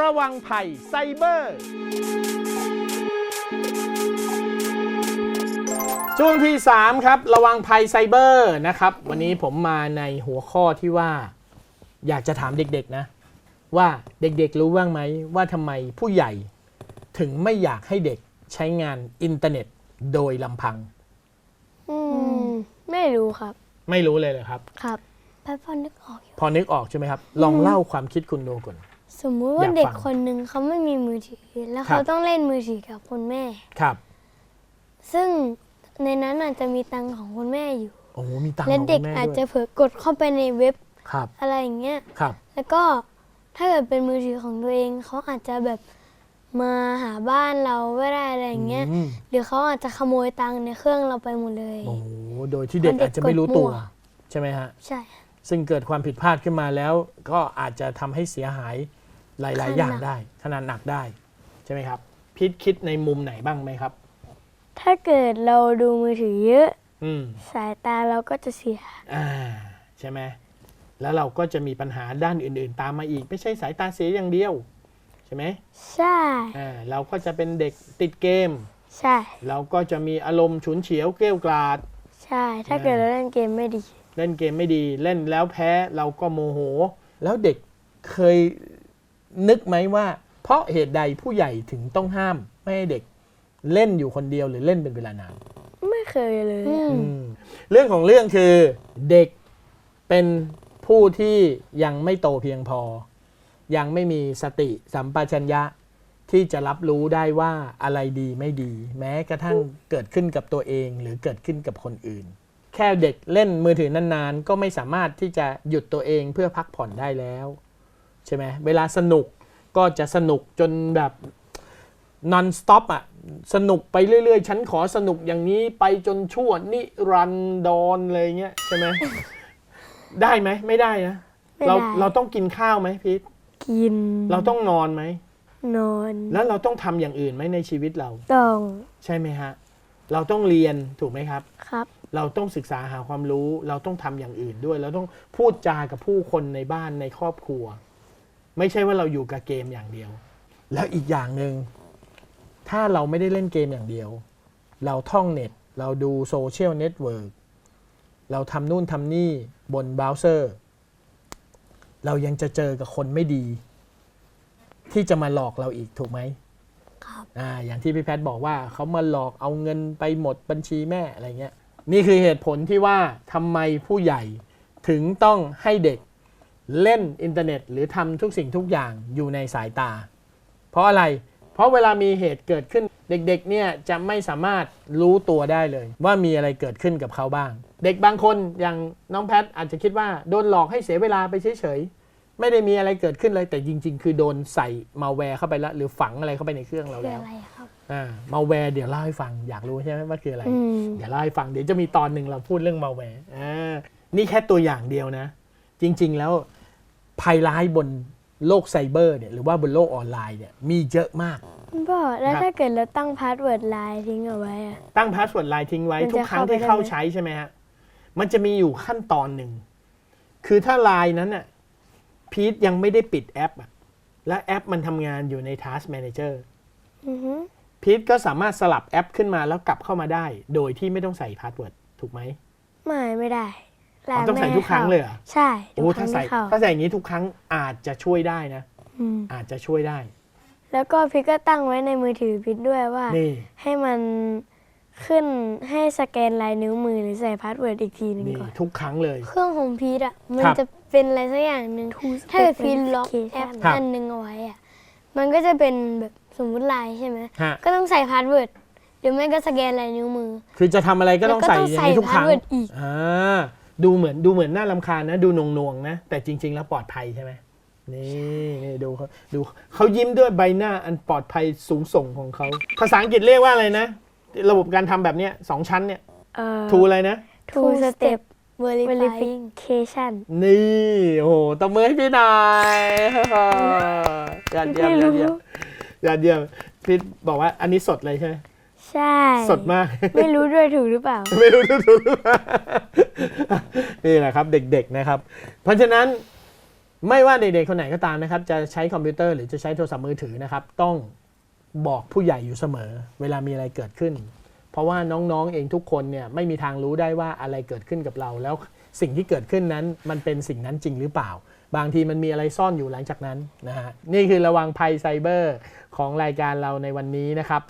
ระวังภัยไซเบอร์ ช่วงที่ 3 ครับ ระวังภัยไซเบอร์นะครับ วันนี้ผมมาในหัวข้อที่ว่า อยากจะถามเด็กๆนะ ว่าเด็กๆรู้บ้างไหม ว่าทำไมผู้ใหญ่ถึงไม่อยากให้เด็กใช้งานอินเทอร์เน็ตโดยลำพัง อืม ไม่รู้ครับ ไม่รู้เลยเลยครับ ครับแป๊บพอนึกออกอยู่ พอนึกออกใช่ไหมครับ ลองเล่าความคิดคุณดูก่อน สมมุติอว่ายากเด็กฟังคนหนึ่งเขาไม่มีมือถือ แล้วครัเขาบต้องเล่นมือถือกับคุณแม่ ครับ ซึ่งในนั้นอาจจะมีตังค์ของคุณแม่อยู่ โอ้โหมีตังค์และของเด็กคุณแม่อาจด้จะวยเผลอกดเข้าไปในเว็บครับ อะไรอย่างเงี้ยครับ แล้วก็ถ้าเกิดเป็นมือถือของตัวเองเขาอาจจะแบบมาหาบ้านเราก็ได้อะไรอย่างเงี้ยอืม หรือเขาอาจจะขโมยตังค์ในเครื่องเราไปหมดเลย โอ้โหโดยที่เด็กเพราะเด็กอาจจะไม่รู้ตัวกดมั่วใช่ไหมฮะ ใช่ ซึ่งเกิดความผิดพลาดขึ้นมาแล้ว ก็อาจจะทำให้เสียหาย หลาย ๆ อย่างได้ขนาดหนักได้ใช่ไหมครับพิษคิดในมุมไหนบ้างไหมครับ ถ้าเกิดเราดูมือถือเยอะ อืมสายตาเราก็จะเสีย อ่าใช่ไหมแล้วเราก็จะมีปัญหาด้านอื่น ๆ ตามมาอีก ไม่ใช่สายตาเสียอย่างเดียว ใช่ไหมใช่ อ่าเราก็จะเป็นเด็กติดเกม ใช่ เราก็จะมีอารมณ์ฉุนเฉียวเกรี้ยวกราด ใช่ ถ้าเกิดเราเล่นเกมไม่ดี เล่นเกมไม่ดีเล่นแล้วแพ้เราก็โมโห แล้วเด็กเคย นึกไหมว่า เพราะเหตุใดผู้ใหญ่ถึงต้องห้าม ไม่ให้เด็กเล่นอยู่คนเดียวหรือเล่นเป็นเวลานานไม่เคยเลย อืมเรื่องของเรื่องคือเด็กเป็นผู้ที่ยังไม่โตเพียงพอ ยังไม่มีสติสัมปชัญญะที่จะรับรู้ได้ว่าอะไรดีไม่ดี แม้กระทั่งเกิดขึ้นกับตัวเองหรือเกิดขึ้นกับคนอื่น แค่เด็กเล่นมือถือนานๆ ก็ไม่สามารถที่จะหยุดตัวเองเพื่อพักผ่อนได้แล้ว ใช่ไหมเวลาสนุกก็จะสนุกจนแบบ non stop อะสนุกไปเรื่อยๆ ฉันขอสนุกอย่างนี้ไปจนชั่วนิรันดรเลยเงี้ยใช่ไหมได้ไหมไม่ได้นะไม่เราได้เราต้องกินข้าวไหมพีทกิน เราต้องนอนไหมนอน แล้วเราต้องทำอย่างอื่นไหมในชีวิตเรา ต้อง ใช่ไหมฮะ เราต้องเรียนถูกไหมครับ ครับ เราต้องศึกษาหาความรู้ เราต้องทำอย่างอื่นด้วย เราต้องพูดจากับผู้คนในบ้านในครอบครัว ไม่ใช่ว่าเราอยู่กับเกมอย่างเดียว แล้วอีกอย่างหนึ่งถ้าเราไม่ได้เล่นเกมอย่างเดียว เราท่องเน็ต เราดูโซเชียลเน็ตเวิร์กเราทำนู่นทำนี่บนเบราว์เซอร์ เรายังจะเจอกับคนไม่ดี ที่จะมาหลอกเราอีกถูกไหมครับอ่าอย่างที่พี่แพทย์บอกว่าเขามาหลอกเอาเงินไปหมดบัญชีแม่อะไรเงี้ย นี่คือเหตุผลที่ว่าทำไมผู้ใหญ่ถึงต้องให้เด็ก เล่นอินเทอร์เน็ต หรือทำทุกสิ่งทุกอย่างอยู่ในสายตา เพราะอะไร เพราะเวลามีเหตุเกิดขึ้นเด็กๆเนี่ยจะไม่สามารถรู้ตัวได้เลย ว่ามีอะไรเกิดขึ้นกับเขาบ้าง เด็กบางคนอย่างน้องแพทอาจจะคิดว่าโดนหลอกให้เสียเวลาไปเฉยๆไม่ได้มีอะไรเกิดขึ้นเลยแต่จริง ๆ คือโดนใส่มาแวร์เข้าไปแล้วหรือฝังอะไรเข้าไปในเครื่องเราคือแล้วอะไรครับอ่ามาแวร์เดี๋ยวเล่าให้ฟังอยากรู้ใช่ไหมว่าคืออะไรอืมเดี๋ยวเล่าให้ฟังเดี๋ยวจะมีตอนหนึ่งเราพูดเรื่องมาแวร์อ่านี่แค่ตัวอย่างเดียวนะ จริง ๆ แล้ว ภัยร้ายบนโลกไซเบอร์เนี่ยหรือว่าบนโลกออนไลน์เนี่ยมีเยอะมากพ่อแล้วครับถ้าเกิดเราตั้งพาสเวิร์ดไลน์ทิ้งเอาไว้อะ ตั้งพาสเวิร์ดไลน์ทิ้งไว้ มันจะทุกครั้งเข้าไปที่เข้าได้ไหมใช้ใช่ไหมฮะ มันจะมีอยู่ขั้นตอนหนึ่ง คือถ้าไลน์นั้นน่ะพีทยังไม่ได้ปิดแอปอะและแอปมันทำงานอยู่ใน Task Manager อือฮึพีทก็สามารถสลับแอปขึ้นมาแล้วกลับเข้ามาได้ โดยที่ไม่ต้องใส่พาสเวิร์ดถูกไหม ไม่ไม่ได้ ไลอ๋อน์ต้องใส่ไม่ทุกครั้งข้าเลยเหรอใช่ทุโอ้กครั้ถ้างใส่ที่เข้าถ้าใส่อย่างนี้ทุกครั้งอาจจะช่วยได้นะอืมอาจจะช่วยได้ แล้วก็พี่ก็ตั้งไว้ในมือถือพี่ด้วยว่านี่ให้มันขึ้นให้สแกนลายนิ้วมือหรือใส่พาสเวิร์ดอีกทีหนึงนี่ก่อนทุกครั้งเลย เครื่องของพีทอะมันครับจะเป็นอะไรสักอย่างหนึ่งถ้าเกิดพีทล็อกแอปครับอันหนึ่งเอาไว้อะมันก็จะเป็นแบบสมมุติไลน์ใช่ไหมฮะก็ต้องใส่พาสเวิร์ดหรือไม่ก็สแกนลายนิ้วมือ คือจะทำอะไรก็ต้องแล้วก็ใส่ต้องอย่างนี้ทุกครั้งใส่ password อีกอ่า ดูเหมือนดูเหมือนน่าลำคาญนะ ดูนงนวงๆนะ แต่จริง ๆ แล้วปลอดภัยใช่ไหมนี่นี่ดูเขาดูเขายิ้มด้วยใบหน้าอันปลอดภัยสูงส่งของเขาภาษาอังกฤษเรียกว่าอะไรนะ ระบบการทำแบบเนี้ยสองชั้นเนี่ยเอ่อทูอะไรนะ two step verification นี่โอ้โหตบมือให้พี่หน่อยยอดเยี่ยมยอดเยี่ยมยอดเยี่ยมพี่บอกว่าอันนี้สดเลยใช่ไหม ใช่ สดมาก ไม่รู้ด้วยถูกหรือเปล่า ไม่รู้ถูกหรือเปล่านี่แหละครับเด็กๆนะครับ เพราะฉะนั้นไม่ว่าเด็กๆคนไหนก็ตามนะครับ จะใช้คอมพิวเตอร์หรือจะใช้โทรศัพท์มือถือนะครับ ต้องบอกผู้ใหญ่อยู่เสมอ เวลามีอะไรเกิดขึ้น เพราะว่าน้องๆเองทุกคนเนี่ยไม่มีทางรู้ได้ว่าอะไรเกิดขึ้นกับเรา แล้วสิ่งที่เกิดขึ้นนั้นมันเป็นสิ่งนั้นจริงหรือเปล่า บางทีมันมีอะไรซ่อนอยู่หลังจากนั้นนะฮะนี่คือระวังภัยไซเบอร์ของรายการเราในวันนี้นะครับ